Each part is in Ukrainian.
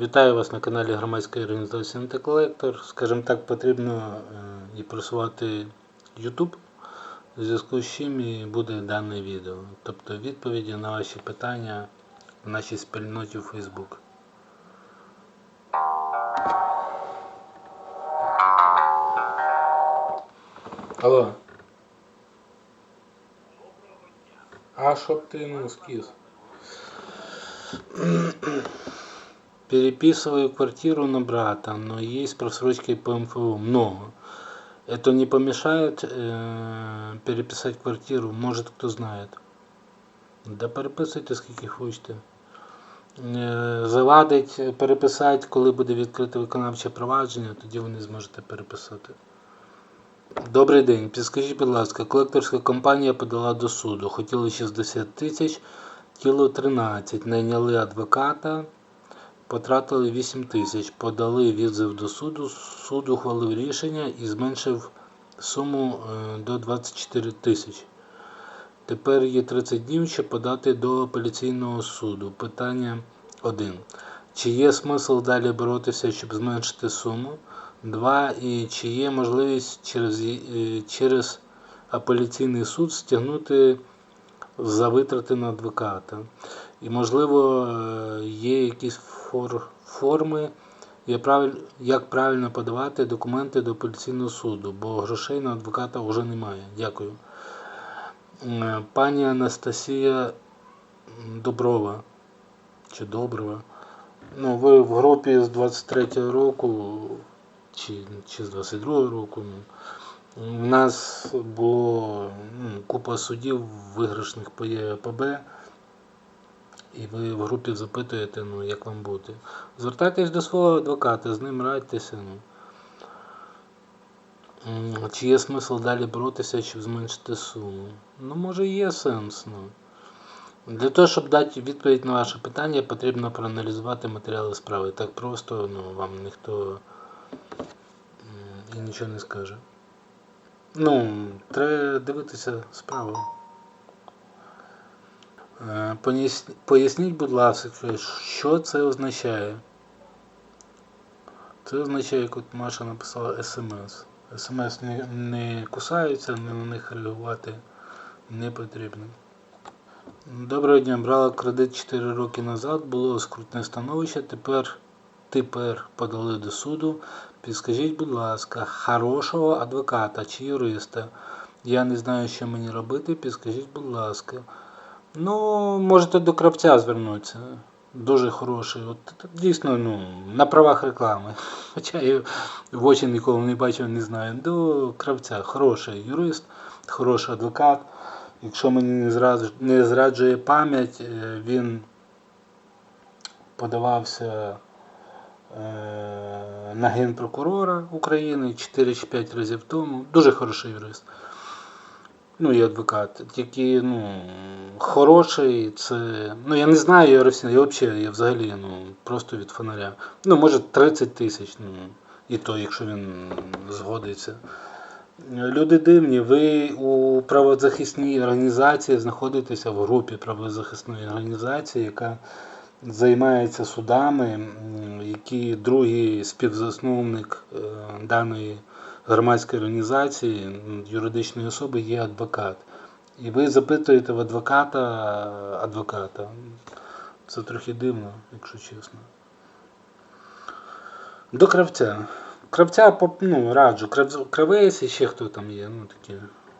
Вітаю вас на каналі громадської організації Антиколектор. Скажімо так, потрібно е, і просувати YouTube, в зв'язку з чим і буде дане відео. Тобто відповіді на ваші питання в нашій спільноті в Facebook. Алло. А щоб ти ну скис? Переписываю квартиру на брата, но есть просрочки по МФО много. Это не помешает э, переписать квартиру, может кто знает. Да переписуйте скільки хочете. Е, Завадить е, переписати, коли буде відкрите виконавче провадження, тоді ви не зможете переписати. Добрий день. Підскажіть, будь ласка, колекторська компанія подала до суду. Хотіли 60 тисяч, тіло 13. Найняли адвоката, потратили 8 тисяч. Подали відзив до суду. Суд ухвалив рішення і зменшив суму е, до 24 тисяч. Тепер є 30 днів, щоб подати до апеляційного суду. Питання 1. Чи є смисл далі боротися, щоб зменшити суму? 2. І чи є можливість через, е, через апеляційний суд стягнути за витрати на адвоката? І, можливо, е, є якісь фор, форми, як правиль- як правильно подавати документи до апеляційного суду, бо грошей на адвоката вже немає. Дякую. Е, Пані Анастасія Доброва. Чи Доброва. Ну, ви в групі з 23 року, чи, чи з 22 року. Ну, у нас було ну, купа судів виграшних по ЄПБ. І ви в групі запитуєте, ну, як вам бути. Звертайтесь до свого адвоката, з ним радьтеся. Ну. Чи є смисл далі боротися, щоб зменшити суму? Ну, може, є сенс. Ну. Для того, щоб дати відповідь на ваше питання, потрібно проаналізувати матеріали справи. Так просто ну, вам ніхто і нічого не скаже. Ну, треба дивитися справу. Е, пояс- Поясніть, будь ласка, що це означає? Це означає, як Маша написала смс. СМС не, не кусаються, не на них реагувати не потрібно. Доброго дня, брала кредит 4 роки назад, було скрутне становище, тепер, тепер подали до суду. Підскажіть, будь ласка, хорошого адвоката чи юриста. Я не знаю, що мені робити, підскажіть, будь ласка. Ну, можете до кравця звернутися. Дуже хороший. От дійсно, ну, на правах реклами. Хоча я в очі ніколи не бачив, не знаю. До кравця хороший юрист, хороший адвокат. Якщо мені не зраджує пам'ять, е, він подавався е, на генпрокурора України 4 чи 5 разів тому. Дуже хороший юрист. Ну і адвокат. Тільки ну, хороший, це. Ну я не знаю його росіян, я взагалі, я взагалі ну, просто від фонаря. Ну, може 30 тисяч, ну, і то, якщо він згодиться. Люди дивні, ви у правозахисній організації знаходитеся в групі правозахисної організації, яка займається судами, який другий співзасновник е, даної громадської організації, юридичної особи є адвокат. І ви запитуєте в адвоката адвоката. Це трохи дивно, якщо чесно. До кравця. Кравця ну, раджу. Кравець і ще хто там є. Ну, такі,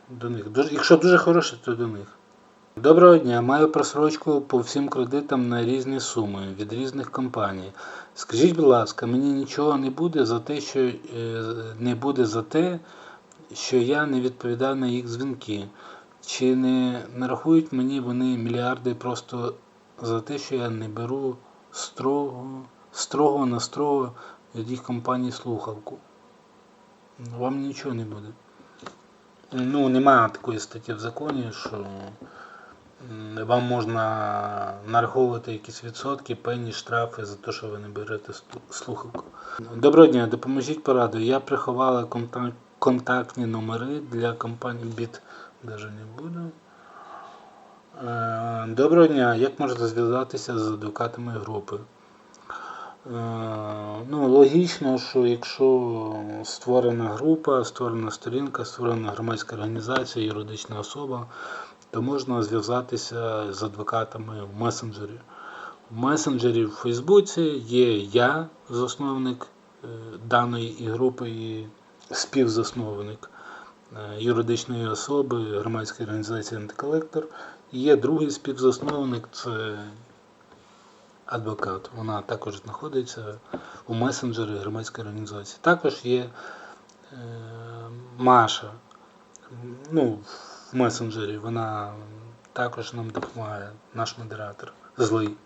до них. Якщо дуже хороше, то до них. Доброго дня. Маю просрочку по всім кредитам на різні суми від різних компаній. Скажіть, будь ласка, мені нічого не буде за те, що е, не буде за те, що я не відповідаю на їх дзвінки. Чи не нарахують мені вони мільярди просто за те, що я не беру строго, строго на строго від їх компаній слухавку? Вам нічого не буде. Ну, немає такої статті в законі, що вам можна нараховувати якісь відсотки, пені, штрафи за те, що ви не берете слухавку. Доброго дня, допоможіть порадою. Я приховала контак- контактні номери для компанії Біт. Даже не буду. Е, Доброго дня, як можна зв'язатися з адвокатами групи? Ну, логічно, що якщо створена група, створена сторінка, створена громадська організація, юридична особа, то можна зв'язатися з адвокатами в месенджері. В месенджері в Фейсбуці є я, засновник е, даної групи, і співзасновник е, юридичної особи громадської організації антиколектор. Є другий співзасновник це адвокат. Вона також знаходиться у месенджері громадської організації. Також є е, Маша. Ну, в месенджері вона також нам допомагає, наш модератор. Злий.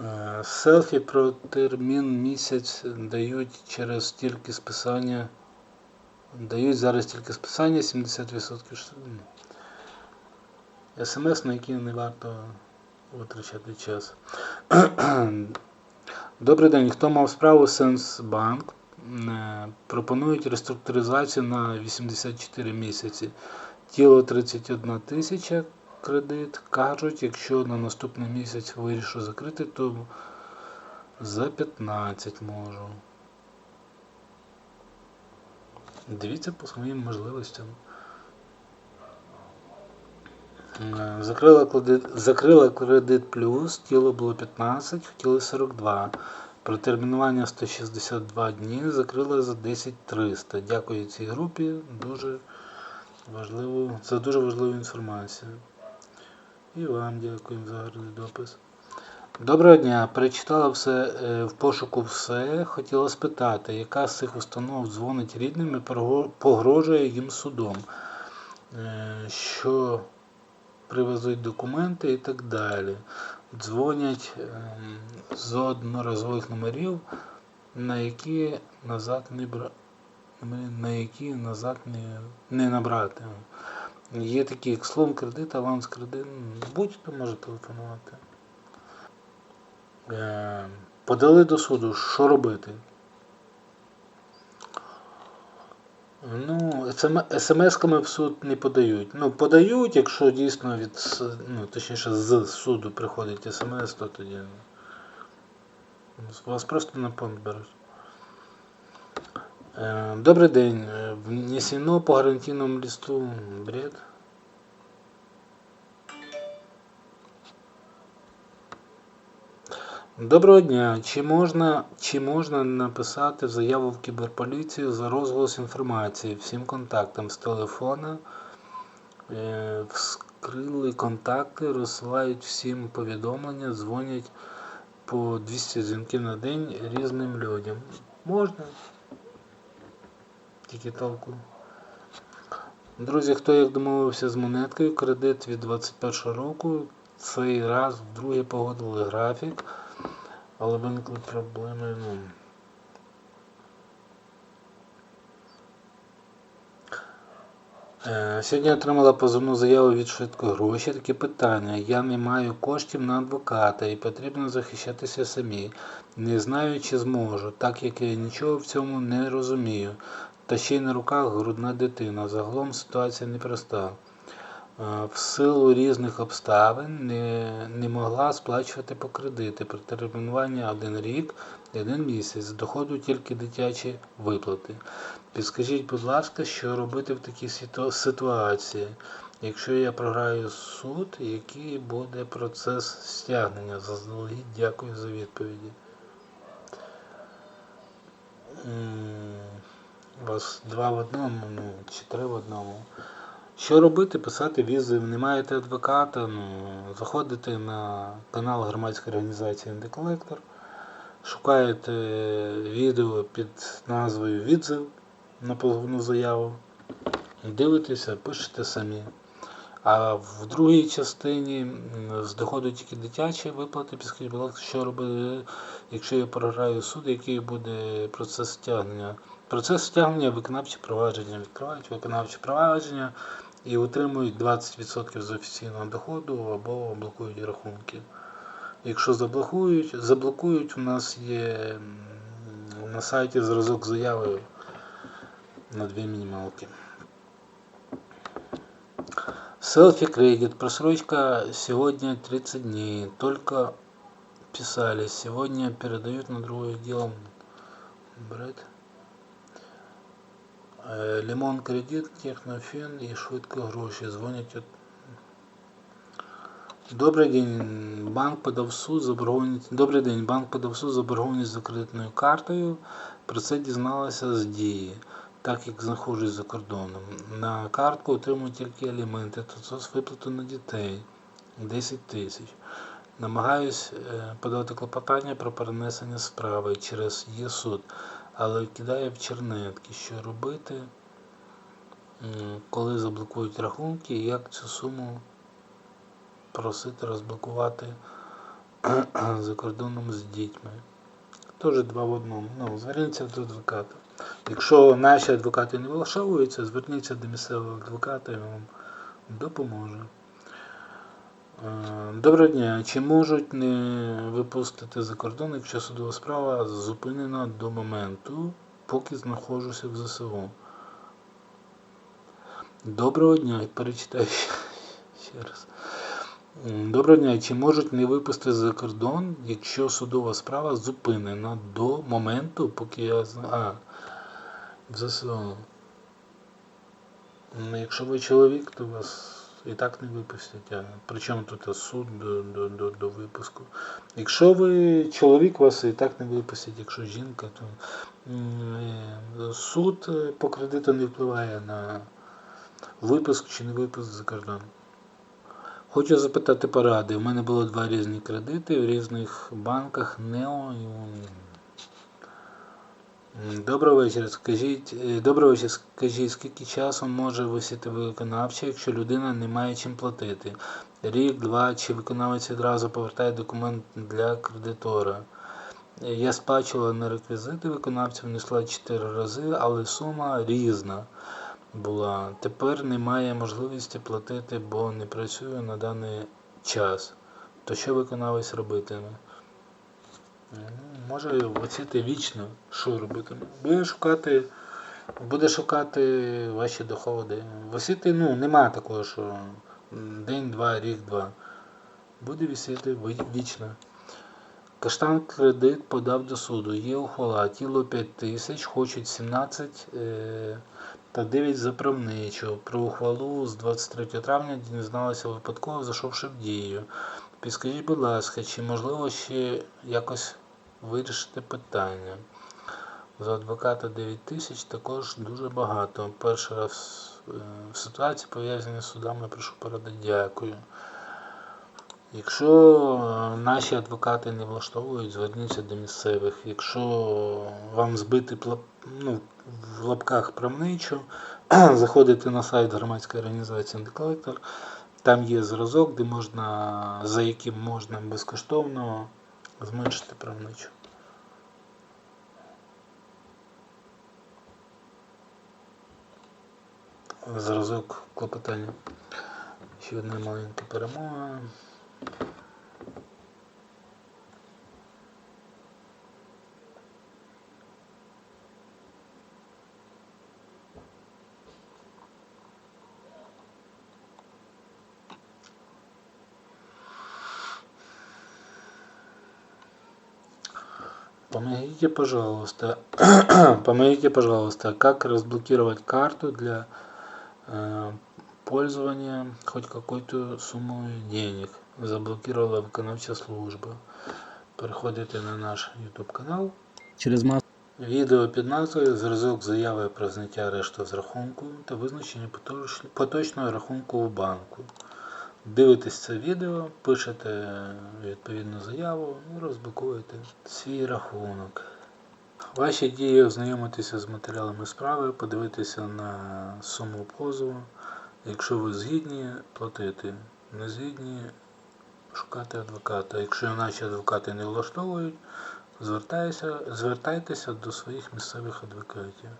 Е, Селфі про термін місяць дають через тільки списання. Дають зараз тільки списання 70%. ну, СМС, на які не варто витрачати час. Добрий день. Хто мав справу Сенсбанк? Е, Пропонують реструктуризацію на 84 місяці. Тіло 31 тисяча кредит. Кажуть, якщо на наступний місяць вирішу закрити, то за 15 можу. Дивіться по своїм можливостям. Е, Закрила кредит, закрила кредит плюс, тіло було 15, хотіли 42. Протермінування 162 дні закрила за 10 300. Дякую цій групі дуже важливу, за дуже важливу інформацію. І вам дякую за гарний допис. Доброго дня. Перечитала все е, в пошуку все. Хотіла спитати, яка з цих установ дзвонить рідним і погрожує їм судом, Е, що привезуть документи і так далі. Дзвонять ем, з одноразових номерів, на які назад не бра... на які назад не, не набрати. Є такі, як слон кредит, аванс кредит, будь-хто може телефонувати. Е, Подали до суду, що робити? Ну, смс-ками в суд не подають. Ну, подають, якщо дійсно від, ну, точніше, з суду приходить смс, то тоді вас просто на понт беруть. Е, Добрий день. Е, Внесено по гарантийному листу бред. Доброго дня. Чи можна, чи можна написати заяву в кіберполіцію за розголос інформації всім контактам з телефона? Е, вскрили контакти, розсилають всім повідомлення, дзвонять по 200 дзвінків на день різним людям. Можна. Тільки толку. Друзі, хто як домовився з монеткою, кредит від 21 року, цей раз вдруге погодили графік, але виникли проблеми. Ну, Е, Сьогодні отримала позовну заяву від швидко гроші. Таке питання. Я не маю коштів на адвоката і потрібно захищатися самі. Не знаю, чи зможу, так як я нічого в цьому не розумію. Та ще й на руках грудна дитина. Загалом ситуація непроста. Е, В силу різних обставин не, не могла сплачувати по кредити. При термінуванні один рік один місяць. З доходу тільки дитячі виплати. Підскажіть, будь ласка, що робити в такій ситуації? Якщо я програю суд, який буде процес стягнення? Заздалегідь дякую за відповіді. У вас два в одному, ну, чи три в одному. Що робити? Писати візив. Не маєте адвоката, ну, заходите на канал громадської організації Індиколектор, шукаєте відео під назвою Відзив на позовну заяву, дивитеся, пишете самі. А в другій частині з доходу тільки дитячі виплати, підскажіть, будь що робити, якщо я програю суд, який буде процес стягнення. Процес стягнення виконавче провадження. Відкривають виконавче провадження і отримують 20% з офіційного доходу або блокують рахунки. Якщо заблокують, заблокують, у нас є м, на сайті зразок заяви на дві мінімалки. Селфи кредит. Просрочка сегодня 30 дней. Только писали. Сегодня передают на другое дело. Бред. Е, Лимон кредит, технофін і швидко гроші. Дзвонять. Добрий день. Банк подав суд заборгованість. Добрий день. Банк подав суд заборгованість за кредитною картою. Про це дізналася з дії, так як знаходжусь за кордоном. На картку отримую тільки аліменти, то це з виплату на дітей 10 тисяч. Намагаюсь е, подати клопотання про перенесення справи через є суд, але кидає в чернетки, що робити, коли заблокують рахунки, як цю суму просити розблокувати за кордоном з дітьми. Теж два в одному. Ну, зверніться до адвоката. Якщо наші адвокати не влаштовуються, зверніться до місцевого адвоката і вам допоможе. Е, Доброго дня. Чи можуть не випустити за кордон, якщо судова справа зупинена до моменту, поки знаходжуся в ЗСУ? Доброго дня. Перечитаю ще- раз. Доброго дня. Чи можуть не випустити за кордон, якщо судова справа зупинена до моменту, поки я А, в ЗСУ. Ну, Якщо ви чоловік, то вас і так не випустять. А причому тут суд до, до, до, до випуску. Якщо ви чоловік, вас і так не випустять, якщо жінка, то е, суд е, по кредиту не впливає на випуск чи не випуск за кордон. Хочу запитати поради. У мене було два різні кредити в різних банках НЕО і УНІ. М, Доброго вечора. Скажіть, е, доброго вечора. Скажіть, скільки часу може висіти виконавча, якщо людина не має чим платити? Рік, два, чи виконавець відразу повертає документ для кредитора? Е, Я сплачувала на реквізити виконавця, внесла 4 рази, але сума різна була. Тепер немає можливості платити, бо не працюю на даний час. То що виконавець робитиме? Може висіти вічно, що робитиме? Буде шукати, буде шукати ваші доходи. Висіти, ну, нема такого, що день, два, рік, два. Буде висіти вічно. Каштан кредит подав до суду. Є ухвала. Тіло 5 тисяч, хочуть 17 е, та 9 за правничу. Про ухвалу з 23 травня дізналася випадково, зайшовши в дію. Підскажіть, будь ласка, чи можливо ще якось вирішити питання? За адвоката 9 тисяч також дуже багато. Перший раз е, в ситуації пов'язані з судами, прошу поради, дякую. Якщо е, наші адвокати не влаштовують, зверніться до місцевих. Якщо вам збити ну, в лапках правничу, заходите на сайт громадської організації «Антиколектор», там є зразок, де можна, за яким можна безкоштовно зменшити правничу. Зразок клопотання. Ще одна маленька перемога. Помогите, пожалуйста, помогите, пожалуйста, как разблокировать карту для э, пользования хоть какой-то суммой денег. Заблокировала виконавча служба. Переходите на наш YouTube канал. через масу Відео під назвою Зразок заяви про зняття арешту з рахунку та визначення поточ- поточного рахунку в банку. Дивитесь це відео, пишете відповідну заяву і розблокуєте свій рахунок. Ваші дії ознайомитися з матеріалами справи, подивитися на суму позову. Якщо ви згідні, платити. Не згідні, шукати адвоката. Якщо наші адвокати не влаштовують, звертайтеся до своїх місцевих адвокатів.